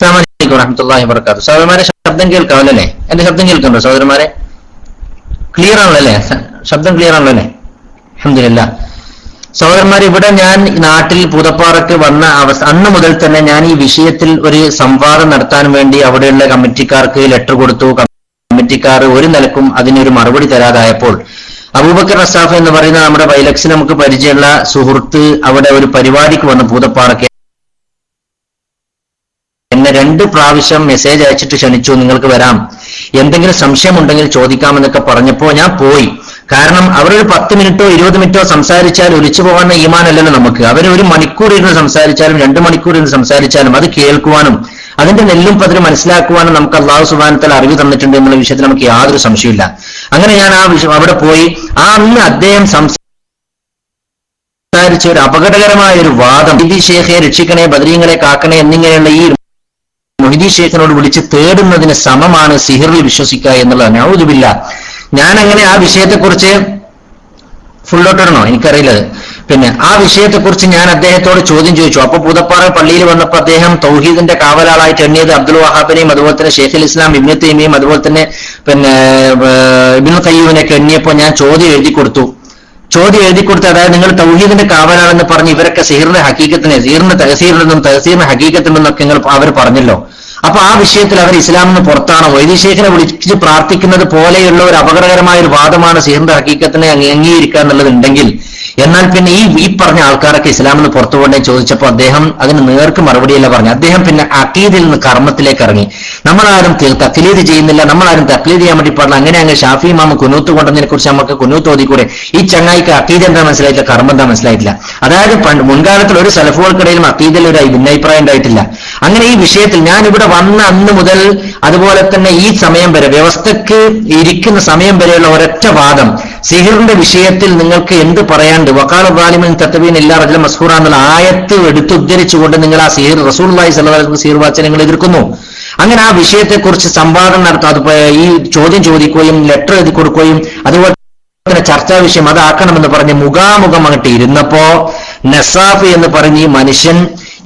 അസ്സലാമലൈക്കും വറഹമത്തല്ലാഹി വബർക്കാത്തു സഹോദരന്മാരെ ശബ്ദം കേൾക്കാമല്ലോ അല്ലേ എന്റെ ശബ്ദം കേൾക്കുന്നുണ്ടോ സഹോദരന്മാരെ? ക്ലിയർ ആണല്ലോ ശബ്ദം ക്ലിയർ ആണല്ലോ അല്ലേ അഹമ്മദില്ല സഹോദരന്മാർ ഇവിടെ ഞാൻ നാട്ടിൽ പൂതപ്പാറക്ക് വന്ന അവസ്ഥ അന്ന് മുതൽ തന്നെ ഞാൻ ഈ വിഷയത്തിൽ ഒരു സംവാദം നടത്താൻ വേണ്ടി അവിടെയുള്ള കമ്മിറ്റിക്കാർക്ക് ലെറ്റർ കൊടുത്തു. കമ്മിറ്റിക്കാർ ഒരു നിലക്കും അതിനൊരു മറുപടി തരാതായപ്പോൾ അബൂബക്കർ റസാഫ് എന്ന് പറയുന്ന നമ്മുടെ വൈലക്സിൽ നമുക്ക് പരിചയമുള്ള സുഹൃത്ത് അവിടെ ഒരു പരിപാടിക്ക് വന്ന് പൂതപ്പാറക്ക് രണ്ട് പ്രാവശ്യം മെസ്സേജ് അയച്ചിട്ട് ക്ഷണിച്ചു നിങ്ങൾക്ക് വരാം. എന്തെങ്കിലും സംശയം ഉണ്ടെങ്കിൽ ചോദിക്കാമെന്നൊക്കെ പറഞ്ഞപ്പോ ഞാൻ പോയി. കാരണം അവരൊരു പത്ത് മിനിറ്റോ ഇരുപത് മിനിറ്റോ സംസാരിച്ചാൽ ഒലിച്ചു പോകാൻ ഈമാനല്ലല്ലോ നമുക്ക്. അവർ ഒരു മണിക്കൂർ ഇരുന്ന് സംസാരിച്ചാലും രണ്ട് മണിക്കൂർ ഇരുന്ന് സംസാരിച്ചാലും അത് കേൾക്കുവാനും അതിന്റെ നെല്ലും പതിരും മനസ്സിലാക്കുവാനും നമുക്ക് അള്ളാഹു സുബാനത്തിൽ അറിവ് തന്നിട്ടുണ്ട് എന്നുള്ള വിഷയത്തിൽ നമുക്ക് യാതൊരു സംശയമില്ല അങ്ങനെ ഞാൻ ആ വിഷയം അവിടെ പോയി. ആ അന്ന് അദ്ദേഹം സംസാരിച്ച ഒരു അപകടകരമായ ഒരു വാദം. ഇതി ഷേഖെ രക്ഷിക്കണേ ബദരീങ്ങളെ കാക്കണേ എന്നിങ്ങനെയുള്ള ഈ മൊഹിദി ഷേഖിനോട് വിളിച്ച് തേടുന്നതിന് സമമാണ് സിഹിറിൽ വിശ്വസിക്കുക എന്നുള്ളത് നൗദുബില്ല. ഞാൻ അങ്ങനെ ആ വിഷയത്തെക്കുറിച്ച് ഫുള്ളോട്ടിടണോ എനിക്കറിയില്ല പിന്നെ ആ വിഷയത്തെക്കുറിച്ച് ഞാൻ അദ്ദേഹത്തോട് ചോദ്യം ചോദിച്ചു. അപ്പൊ പൂതപ്പാറ പള്ളിയിൽ വന്നപ്പോൾ അദ്ദേഹം തൗഹീദിന്റെ കാവലാളായിട്ട് എണ്ണിയത് അബ്ദുൽ വഹാബിനെയും അതുപോലെ തന്നെ ഷെയ്ഖുൽ ഇസ്ലാം ഇബ്നു തൈമിയും അതുപോലെ തന്നെ പിന്നെ ഇബിൻ തയ്യൂവിനെയൊക്കെ എണ്ണിയപ്പോൾ ഞാൻ ചോദ്യം എഴുതി കൊടുത്തു. ചോദ്യം എഴുതി കൊടുത്ത് അതായത് നിങ്ങൾ തൗഹീദിന്റെ കാവലാണെന്ന് പറഞ്ഞ് ഇവരൊക്കെ സീറിന്റെ ഹക്കീക്കത്തിനെ സീറിന്റെ തഹസീറിനെന്നും തഹസീറിന്റെ ഹക്കീക്കത്തിനെന്നൊക്കെ നിങ്ങൾ അവർ പറഞ്ഞല്ലോ. അപ്പൊ ആ വിഷയത്തിൽ അവർ ഇസ്ലാമിന് പുറത്താണോ വൈദ്യശേഖരെ വിളിച്ച് പ്രാർത്ഥിക്കുന്നത് പോലെയുള്ള ഒരു അപകടകരമായ ഒരു വാദമാണ് സീറിന്റെ ഹക്കീക്കത്തിനെ അംഗീ- അംഗീകരിക്കുക എന്നുള്ളതുണ്ടെങ്കിൽ. എന്നാൽ പിന്നെ ഈ ഈ പറഞ്ഞ ആൾക്കാരൊക്കെ ഇസ്ലാമിന് പുറത്തു പോകണ്ടേ ചോദിച്ചപ്പോൾ അദ്ദേഹം അതിന് നേർക്ക് മറുപടിയല്ല പറഞ്ഞു. അദ്ദേഹം പിന്നെ അക്കീദിൽ നിന്ന് കർമ്മത്തിലേക്ക് ഇറങ്ങി. നമ്മളാരും തക്ലീത് ചെയ്യുന്നില്ല നമ്മളാരും തക്ലീദ് ചെയ്യാൻ വേണ്ടി പാടില്ല. അങ്ങനെ അങ്ങ് ഷാഫി മാമ കുനൂത്ത് കൊണ്ടതിനെ കുറിച്ച് നമുക്ക് കുനൂത്ത് ഓതിക്കൂടെ. ഈ ചങ്ങായിക്ക് അക്കീദ് എന്താ മനസ്സിലായിട്ടില്ല കർമ്മം എന്താ മനസ്സിലായിട്ടില്ല. അതായത് മുൻകാലത്തിൽ ഒരു സലഫുകൾക്കിടയിലും അക്കീദിൽ ഒരു ഭിന്നാഭിപ്രായം ഉണ്ടായിട്ടില്ല. അങ്ങനെ ഈ വിഷയത്തിൽ ഞാൻ ഇവിടെ വന്ന അന്ന് മുതൽ അതുപോലെ തന്നെ ഈ സമയം വരെ വ്യവസ്ഥക്ക് ഇരിക്കുന്ന സമയം വരെയുള്ള ഒരൊറ്റ വാദം സിഹിറിന്റെ വിഷയത്തിൽ നിങ്ങൾക്ക് എന്ത് പറയാണ്ട് വക്കാൾ ബാലിമൻ തത്തബീൻ ഇല്ലാ റജല മസ്ഹൂറ എന്നുള്ള ആയത്ത് എടുത്തുദ്ധരിച്ചുകൊണ്ട് നിങ്ങൾ ആ സിഹിർ റസൂൽലായി സല്ലാഹു സിഹിർ വാച്ച നിങ്ങൾ എതിർക്കുന്നു. അങ്ങനെ ആ വിഷയത്തെക്കുറിച്ച് സംവാദം നടത്താം അത് ഈ ചോദ്യം ചോദിക്കുകയും ലെറ്റർ എഴുതി കൊടുക്കുകയും അതുപോലെ തന്നെ ചർച്ചാ വിഷയം അതാക്കണമെന്ന് പറഞ്ഞ് മുഖാമുഖം അങ്ങോട്ട് ഇരുന്നപ്പോ നസാഫ് എന്ന് പറഞ്ഞ് ഈ മനുഷ്യൻ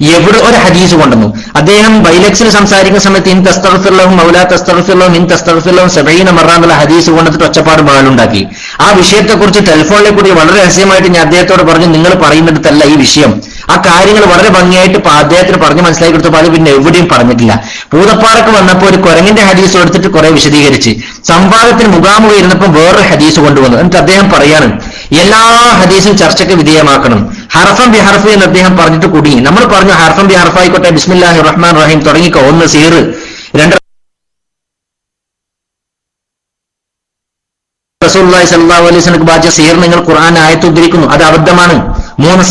എവിടെ ഒരു ഹദീസ് കൊണ്ടുവന്നു? അദ്ദേഹം ബൈലക്സിൽ സംസാരിക്കുന്ന സമയത്ത് ഇൻ തസ്തഫിർലവും മൗലാ തസ്തഫിർലവും ഇൻ തസ്തഫിർലവും സെബൈന മറാന്നുള്ള ഹദീസ് കൊണ്ടിട്ട് ഒച്ചപ്പാട് മകളുണ്ടാക്കി ആ വിഷയത്തെക്കുറിച്ച് ടെലിഫോണിലെ കൂടി വളരെ രഹസ്യമായിട്ട് ഞാൻ അദ്ദേഹത്തോട് പറഞ്ഞു നിങ്ങൾ പറയുന്നിടത്തല്ല ഈ വിഷയം. ആ കാര്യങ്ങൾ വളരെ ഭംഗിയായിട്ട് അദ്ദേഹത്തിന് പറഞ്ഞ് മനസ്സിലാക്കി കൊടുത്തപ്പോൾ അത് പിന്നെ എവിടെയും പറഞ്ഞിട്ടില്ല. പൂതപ്പാറക്ക് വന്നപ്പോൾ ഒരു കുരങ്ങിന്റെ ഹദീസ് എടുത്തിട്ട് കുറെ വിശദീകരിച്ച് സംവാദത്തിന് മുഖാമുഖം ഇരുന്നപ്പോൾ വേറൊരു ഹദീസ് കൊണ്ടുവന്നു. എന്നിട്ട് അദ്ദേഹം പറയാണ് എല്ലാ ഹദീസും ചർച്ചയ്ക്ക് വിധേയമാക്കണം. ഹർഫം ബിഹർഫ് എന്ന് അദ്ദേഹം പറഞ്ഞിട്ട് കൂടി. നമ്മൾ പറഞ്ഞു ഹർഫം ബിഹർഫ് ആയിക്കോട്ടെ ബിസ്മില്ലാഹി റഹ്മാൻ റഹീം തുടങ്ങിക്കോ. ഒന്ന് സീർ രണ്ട് സീർ നിങ്ങൾ ഖുർആൻ ആയത്ത് ഉദ്ധരിക്കുന്നു. അത് അബദ്ധമാണ്. മൂന്ന്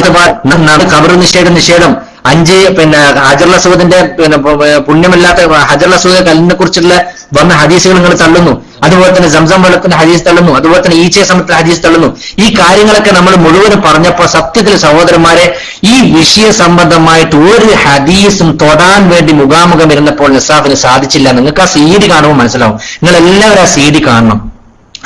കബർ നിഷേധം നിഷേധം. അഞ്ച് പിന്നെ ഹജർ അസൂദിന്റെ പിന്നെ പുണ്യമില്ലാത്ത ഹജർ അസൂദ് കല്ലിനെ കുറിച്ചുള്ള വന്ന ഹദീസുകൾ നിങ്ങൾ തള്ളുന്നു. അതുപോലെ തന്നെ സംസം വെള്ളത്തിന്റെ ഹദീസ് തള്ളുന്നു. അതുപോലെ തന്നെ ഈച്ചയെ സമയത്ത് ഹദീസ് തള്ളുന്നു. ഈ കാര്യങ്ങളൊക്കെ നമ്മൾ മുഴുവൻ പറഞ്ഞപ്പോൾ സത്യത്തിൽ സഹോദരന്മാരെ ഈ വിഷയ സംബന്ധമായിട്ട് ഒരു ഹദീസും തൊടാൻ വേണ്ടി മുഖാമുഖം ഇരുന്നപ്പോൾ നിസാഫിന് സാധിച്ചില്ല. നിങ്ങൾക്ക് ആ സീഡി കാണുമ്പോൾ മനസ്സിലാവും. നിങ്ങൾ എല്ലാവരും ആ സീഡി കാണണം.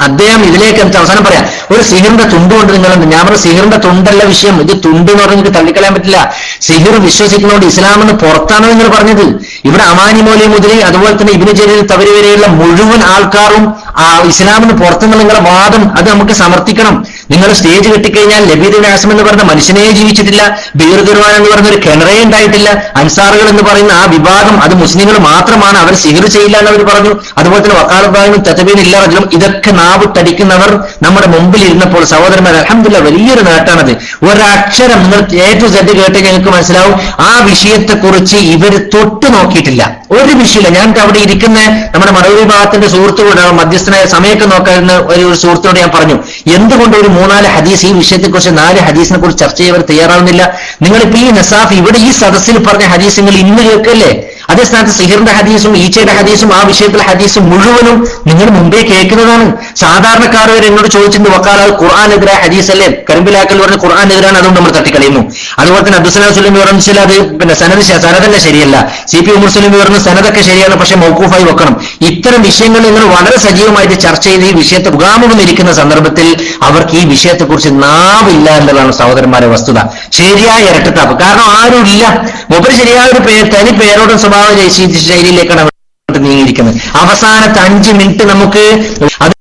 അദ്ദേഹം ഇതിലേക്ക് എന്നിട്ട് അവസാനം പറയാം? ഒരു സിഹിറിന്റെ തുണ്ട് കൊണ്ട് നിങ്ങൾ? ഞാൻ പറഞ്ഞ സിഹിറിന്റെ തുണ്ടല്ല വിഷയം. ഇത് തുണ്ട് എന്ന് പറഞ്ഞിട്ട് തള്ളിക്കളയാൻ പറ്റില്ല. സിഹിർ വിശ്വസിക്കുന്നതുകൊണ്ട് ഇസ്ലാം എന്ന് പുറത്താണ് നിങ്ങൾ പറഞ്ഞത്? ഇവിടെ അമാനി മോലി മുതലി അതുപോലെ തന്നെ ഇബിന് ജലീൽ തവരി വരെയുള്ള മുഴുവൻ ആൾക്കാരും ആ ഇസ്ലാമിന് പുറത്തുനിന്നുള്ള നിങ്ങളുടെ വാദം അത് നമുക്ക് സമർത്ഥിക്കണം. നിങ്ങൾ സ്റ്റേജ് കെട്ടിക്കഴിഞ്ഞാൽ ലബീദ് ആസം എന്ന് പറഞ്ഞ മനുഷ്യനെ ജീവിച്ചിട്ടില്ല ബീർ ദുർവാൻ എന്ന് പറഞ്ഞ ഒരു കിണറേ ഉണ്ടായിട്ടില്ല. അൻസാറുകൾ എന്ന് പറയുന്ന ആ വിഭാഗം അത് മുസ്ലിങ്ങൾ മാത്രമാണ് അവർ സിഹിർ ചെയ്യില്ല എന്ന് അവർ പറഞ്ഞു. അതുപോലെ തന്നെ വക്കാലത്തായും തെറ്റബീൻ ഇല്ല റജലും ഇതൊക്കെ നാവിട്ടടിക്കുന്നവർ നമ്മുടെ മുമ്പിൽ ഇരുന്നപ്പോൾ സഹോദരന്മാർ അലഹമില്ല വലിയൊരു നേട്ടാണത് ഒരക്ഷരം നിങ്ങൾ ഏറ്റവും സെഡ് കേട്ട് ഞങ്ങൾക്ക് മനസ്സിലാവും ആ വിഷയത്തെക്കുറിച്ച് ഇവർ തൊട്ട് നോക്കിയിട്ടില്ല. ഒരു വിഷയമില്ല. ഞാൻ അവിടെ ഇരിക്കുന്ന നമ്മുടെ മറവി വിഭാഗത്തിന്റെ സുഹൃത്തുക്കളുടെ മധ്യസ്ഥനായ സമയമൊക്കെ നോക്കാൻ ഒരു സുഹൃത്തോട് ഞാൻ പറഞ്ഞു എന്തുകൊണ്ട് ഒരു മൂന്നാൽ ഹദീസ് ഈ വിഷയത്തെക്കുറിച്ച് നാല് ഹദീസിനെ കുറിച്ച് ചർച്ച ചെയ്യാൻ തയ്യാറാവുന്നില്ല. നിങ്ങളിപ്പോ ഈ നസാഫ് ഇവിടെ ഈ സദസ്സിൽ പറഞ്ഞ ഹദീസ് നിങ്ങൾ ഇന്ന് കേൾക്കല്ലേ അതേ സ്ഥാനത്ത് സിഹിറിന്റെ ഹദീസും ഈച്ചയുടെ ഹദീസും ആ വിഷയത്തിലെ ഹദീസും മുഴുവനും നിങ്ങൾ മുമ്പേ കേൾക്കുന്നതാണ്. സാധാരണക്കാർ വരെ എന്നോട് ചോദിച്ചിട്ടുണ്ട് വക്കാൽ അത് ഖുർആാനെതിരായ ഹദീസ് അല്ലേ കരിമ്പിലാക്കൽ പറഞ്ഞ ഖുർആാനെതിരാണ് അതുകൊണ്ട് നമ്മൾ തട്ടിക്കളയുന്നു. അതുപോലെ തന്നെ അബ്ദുസലാം സുലൈം പറഞ്ഞാൽ അത് പിന്നെ സനത് സനതല്ല ശരിയല്ല. സി പി ഉമർ സുലൈം പറഞ്ഞ സനതൊക്കെ ശരിയാണ് പക്ഷെ മൗക്കൂഫായി വെക്കണം. ഇത്തരം വിഷയങ്ങൾ നിങ്ങൾ വളരെ സജീവമായിട്ട് ചർച്ച ചെയ്ത് ഈ വിഷയത്തെ മുഖാമുഖം ഇരിക്കുന്ന സന്ദർഭത്തിൽ അവർക്ക് ഈ വിഷയത്തെക്കുറിച്ച് നാവില്ല എന്നുള്ളതാണ് സഹോദരന്മാരെ വസ്തുത. ശരിയായ ഇരട്ടത്താപ്പ്. കാരണം ആരും ഇല്ല മൊബൈൽ ശരിയായ ഒരു പേര് തനി പേരോടും സ്വഭാവം ശൈ- ശൈലിയിലേക്കാണ് അങ്ങോട്ട് നീങ്ങിയിരിക്കുന്നത്. അവസാനത്തെ അഞ്ച് മിനിറ്റ് നമുക്ക് അത്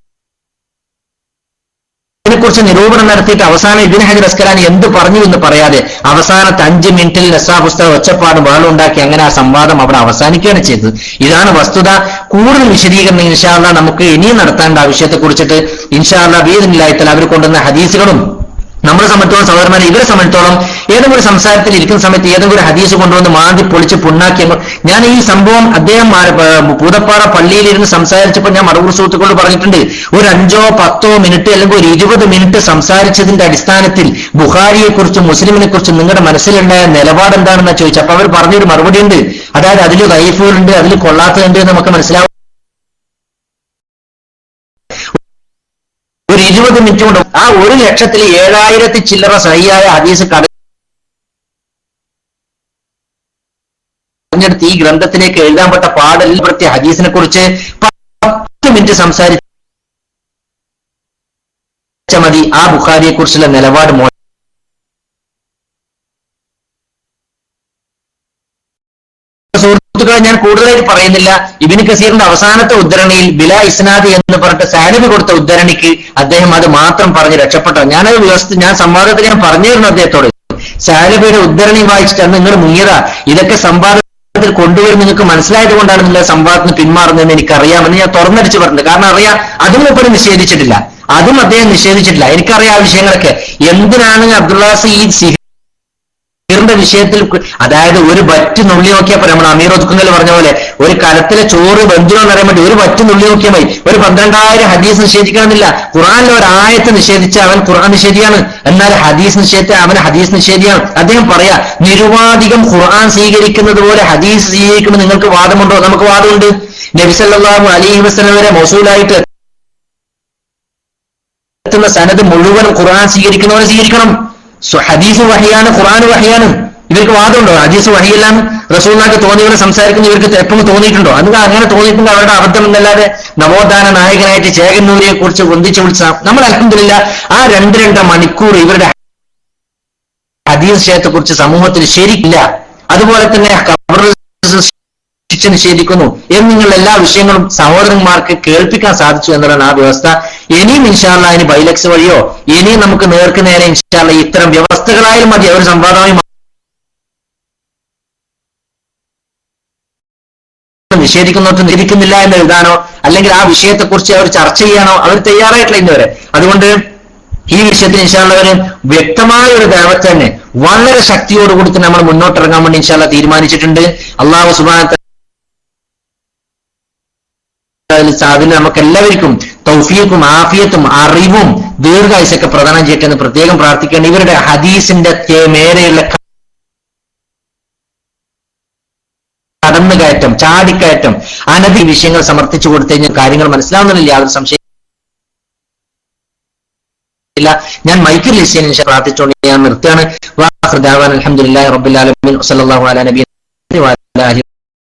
നിരൂപണം നടത്തിയിട്ട് അവസാനം ഇബിൻ ഹജർ അസ്കലാനി എന്ത് പറഞ്ഞു എന്ന് പറയാതെ അവസാനത്തെ അഞ്ച് മിനിറ്റിൽ നസാ പുസ്തകം ഒച്ചപ്പാട് വേളുണ്ടാക്കി അങ്ങനെ ആ സംവാദം അവിടെ അവസാനിക്കുകയാണ് ചെയ്തത്. ഇതാണ് വസ്തുത. കൂടുതൽ വിശദീകരണം ഇൻഷാല്ല നമുക്ക് ഇനിയും നടത്തേണ്ട ആ വിഷയത്തെ കുറിച്ചിട്ട് ഇൻഷാല്ല വീതിനില്ലായത്തിൽ അവർ കൊണ്ടുവന്ന ഹദീസുകളും നമ്മളെ സംബന്ധിച്ചോളം സഹോദരന്മാരെ ഇവരെ സംബന്ധിച്ചോളം ഏതെങ്കിലും ഒരു സംസാരത്തിൽ ഇരിക്കുന്ന സമയത്ത് ഏതെങ്കിലും ഒരു ഹദീസ് കൊണ്ടുവന്ന് മാന്തി പൊളിച്ച് പുണ്ണാക്കി ഞാൻ ഈ സംഭവം അദ്ദേഹം പൂതപ്പാറ പള്ളിയിൽ പള്ളിയിലിരുന്ന് സംസാരിച്ചപ്പോൾ ഞാൻ മടവൂർ സുഹൃത്തുക്കളോട് പറഞ്ഞിട്ടുണ്ട്. ഒരു അഞ്ചോ പത്തോ മിനിറ്റ് അല്ലെങ്കിൽ ഒരു ഇരുപത് മിനിറ്റ് സംസാരിച്ചതിന്റെ അടിസ്ഥാനത്തിൽ ബുഹാരിയെ കുറിച്ചും മുസ്ലിമിനെ കുറിച്ചും നിങ്ങളുടെ മനസ്സിലുണ്ടായ നിലപാട് എന്താണെന്ന് ചോദിച്ചു അപ്പൊ അവർ പറഞ്ഞൊരു മറുപടി ഉണ്ട് അതായത് അതിൽ റൈഫുകളുണ്ട് അതിൽ കൊള്ളാത്തതുണ്ട് നമുക്ക് മനസ്സിലാവും ഒരു ഇരുപത് മിനിറ്റ് കൊണ്ട് ആ ഒരു ലക്ഷത്തിൽ ഏഴായിരത്തി ചില്ലറ സഹിയായ ഹദീസ് കട പറഞ്ഞെടുത്ത് ഈ ഗ്രന്ഥത്തിലേക്ക് എഴുതാൻ പെട്ട പാടല്ല പ്രത്യേക ഹദീസിനെ കുറിച്ച് പത്ത് മിനിറ്റ് സംസാരിച്ച മതി. ആ ബുഖാരിയെ കുറിച്ചുള്ള നിലപാട് സുഹൃത്തുക്കളെ ഞാൻ കൂടുതലായിട്ട് പറയുന്നില്ല. ഇബിന് കസീറിന്റെ അവസാനത്തെ ഉദ്ധരണിയിൽ ബില ഇസ്നാദ് എന്ന് പറഞ്ഞിട്ട് സാലിബ് കൊടുത്ത ഉദ്ധരണിക്ക് അദ്ദേഹം അത് മാത്രം പറഞ്ഞ് രക്ഷപ്പെട്ടു. ഞാനത് വ്യവസ്ഥ ഞാൻ സംവാദത്തിൽ ഞാൻ പറഞ്ഞിരുന്നു അദ്ദേഹത്തോട്. സാലിബയുടെ ഉദ്ധരണി വായിച്ചിട്ട് അന്ന് നിങ്ങൾ മുങ്ങിയതാ. ഇതൊക്കെ സംവാദത്തിൽ കൊണ്ടുവരും നിങ്ങൾക്ക് മനസ്സിലായത് കൊണ്ടാണ് നിങ്ങൾ സംവാദത്തിന് പിന്മാറുന്നതെന്ന് എനിക്കറിയാമെന്ന് ഞാൻ തുറന്നടിച്ച് പറഞ്ഞത് കാരണം അറിയാം അതും ഇപ്പോഴും നിഷേധിച്ചിട്ടില്ല. അതും അദ്ദേഹം നിഷേധിച്ചിട്ടില്ല. എനിക്കറിയാം ആ വിഷയങ്ങളൊക്കെ. എന്തിനാണ് അബ്ദുള്ളാസ് ഈ സിഹ ിന്റെ വിഷയത്തിൽ അതായത് ഒരു വറ്റ് നുള്ളി നോക്കിയാൽ നോക്കിയപ്പോ നമ്മൾ അമീർ ഒതുക്കുങ്ങൽ പറഞ്ഞ പോലെ ഒരു കലത്തിലെ ചോറ് ബന്ധുവെന്ന് പറയാൻ വേണ്ടി ഒരു വറ്റ് നുള്ളി നോക്കിയാൽ മതി. ഒരു പന്ത്രണ്ടായിരം ഹദീസ് നിഷേധിക്കണമെന്നില്ല. ഖുറാനിലെ ഒരു ആയത്ത് നിഷേധിച്ച അവൻ ഖുറാൻ നിഷേധിയാണ്. എന്നാൽ ഹദീസ് നിഷേധിച്ച അവൻ ഹദീസ് നിഷേധിയാണ്. അദ്ദേഹം പറയാ നിരുവാധികം ഖുർആൻ സ്വീകരിക്കുന്നത് പോലെ ഹദീസ് സ്വീകരിക്കുമ്പോൾ നിങ്ങൾക്ക് വാദമുണ്ടോ? നമുക്ക് വാദമുണ്ട്. നബിസല്ലാഹു അലൈഹി വസ്ലം വരെ മൊസൂലായിട്ട് എത്തുന്ന സനത് മുഴുവൻ ഖുർആൻ സ്വീകരിക്കുന്നവരെ സ്വീകരിക്കണം. സ്വ- ഹദീസ് വഹിയാണ് ഖുറാൻ വഹിയാണ്. ഇവർക്ക് വാദമുണ്ടോ? ഹദീസ് വഹിയെല്ലാം റസൂലിനാക്ക് തോന്നിയവരെ സംസാരിക്കുന്ന ഇവർക്ക് എപ്പോഴും തോന്നിയിട്ടുണ്ടോ? അത് അങ്ങനെ തോന്നിയിട്ടുണ്ട്? അവരുടെ അബദ്ധം എന്നല്ലാതെ നവോത്ഥാന നായകനായിട്ട് ചേകന്നൂരിയെ കുറിച്ച് വന്ദിച്ചു വിളിച്ച നമ്മൾ അലഹമില്ല ആ രണ്ട് രണ്ട മണിക്കൂർ ഇവരുടെ ഹദീസ് വിഷയത്തെ കുറിച്ച് സമൂഹത്തിൽ ശരിക്കില്ല. അതുപോലെ തന്നെ ശിക്ഷ നിഷേധിക്കുന്നു എന്നിങ്ങനെയുള്ള എല്ലാ വിഷയങ്ങളും സഹോദരന്മാർക്ക് കേൾപ്പിക്കാൻ സാധിച്ചു എന്നുള്ള ആ വ്യവസ്ഥ. ഇനിയും ഇൻഷാല്ല ഇനി ബൈലക്സ് വഴിയോ ഇനിയും നമുക്ക് നേർക്ക് നേരെ ഇൻഷാല്ല ഇത്തരം വ്യവസ്ഥകളായാലും മതി. അവർ സംവാദമായി നിഷേധിക്കുന്നവർക്ക് നിഷേധിക്കുന്നില്ല എന്ന് എഴുതാനോ അല്ലെങ്കിൽ ആ വിഷയത്തെക്കുറിച്ച് അവർ ചർച്ച ചെയ്യാനോ അവർ തയ്യാറായിട്ടില്ല ഇന്നുവരെ. അതുകൊണ്ട് ഈ വിഷയത്തിൽ ഇൻഷാല്ലവര് വ്യക്തമായ ഒരു ദൈവത്തെ തന്നെ വളരെ ശക്തിയോട് കൊടുത്ത് നമ്മൾ മുന്നോട്ടിറങ്ങാൻ വേണ്ടി ഇൻഷാല്ല തീരുമാനിച്ചിട്ടുണ്ട്. അള്ളാഹു സുബാന അതിൽ നമുക്ക് എല്ലാവർക്കും തൗഫീഖും ആഫിയത്തും അറിവും ദീർഘായുസൊക്കെ പ്രദാനം ചെയ്യട്ടെ എന്ന് പ്രത്യേകം പ്രാർത്ഥിക്കേണ്ട ഇവരുടെ ഹദീസിന്റെ മേലെയുള്ള കടന്നുകയറ്റം ചാടിക്കയറ്റം അനധി വിഷയങ്ങൾ സമർത്ഥിച്ചു കൊടുത്തു കഴിഞ്ഞാൽ കാര്യങ്ങൾ മനസ്സിലാവുന്നില്ല യാതൊരു സംശയം ഇല്ല. ഞാൻ മൈക്കിൽ ലിസ്റ്റിനെ പ്രാർത്ഥിച്ചുകൊണ്ട് ഞാൻ നിർത്തുകയാണ്. അലഹമുല്ലാ അലാ നബി